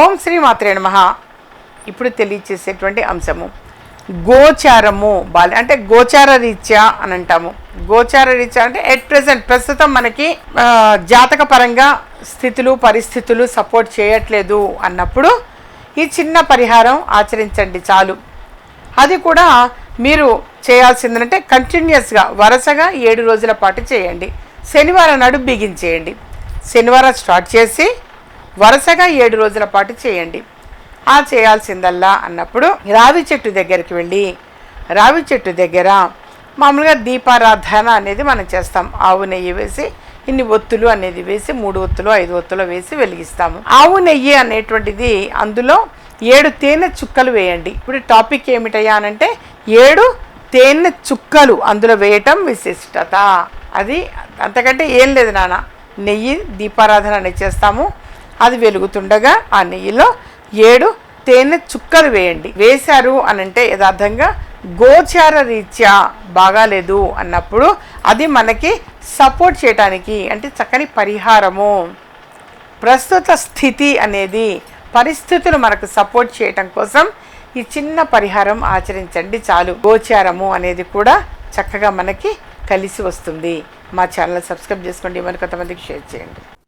ఓం శ్రీ మాత్రే నమః. ఇప్పుడు తెలియచేసేటువంటి అంశము. గోచారము బాల అంటే గోచార రీత్యా అని అంటాము గోచార రీత్యా అంటే ఎట్ ప్రజెంట్ ప్రస్తుతం మనకి జాతక పరంగా స్థితులు పరిస్థితులు సపోర్ట్ చేయట్లేదు అన్నప్పుడు ఈ చిన్న పరిహారం ఆచరించండి చాలు. అది కూడా మీరు చేయాల్సిందంటే కంటిన్యూస్గా వరుసగా ఏడు రోజుల పాటు చేయండి. శనివారం నాడు బిగించేయండి శనివారం స్టార్ట్ చేసి వరుసగా ఏడు రోజుల పాటు చేయండి. ఆ చేయాల్సిందల్లా అన్నప్పుడు రావి చెట్టు దగ్గరికి వెళ్ళి రావి చెట్టు దగ్గర మామూలుగా దీపారాధన అనేది మనం చేస్తాం. ఆవు నెయ్యి వేసి ఇన్ని ఒత్తులు అనేది వేసి మూడు ఒత్తులు ఐదు ఒత్తులు వేసి వెలిగిస్తాము. ఆవు నెయ్యి అనేటువంటిది అందులో ఏడు తేనె చుక్కలు వేయండి. ఇప్పుడు టాపిక్ ఏమిటయ్యా అనంటే ఏడు తేనె చుక్కలు అందులో వేయటం విశిష్టత. అది అంతకంటే ఏం లేదు నాన్న. నెయ్యి దీపారాధన అనేది చేస్తాము. అది వెలుగుతుండగా ఆ నెయ్యిలో ఏడు తేనె చుక్కలు వేయండి. వేశారు అనంటే యథార్థంగా గోచార రీత్యా బాగాలేదు అన్నప్పుడు అది మనకి సపోర్ట్ చేయడానికి అంటే చక్కని పరిహారము. ప్రస్తుత స్థితి అనేది పరిస్థితులు మనకు సపోర్ట్ చేయటం కోసం ఈ చిన్న పరిహారం ఆచరించండి చాలు. గోచారము అనేది కూడా చక్కగా మనకి కలిసి వస్తుంది. మా ఛానల్ సబ్స్క్రైబ్ చేసుకోండి. మరి కొంతమందికి షేర్ చేయండి.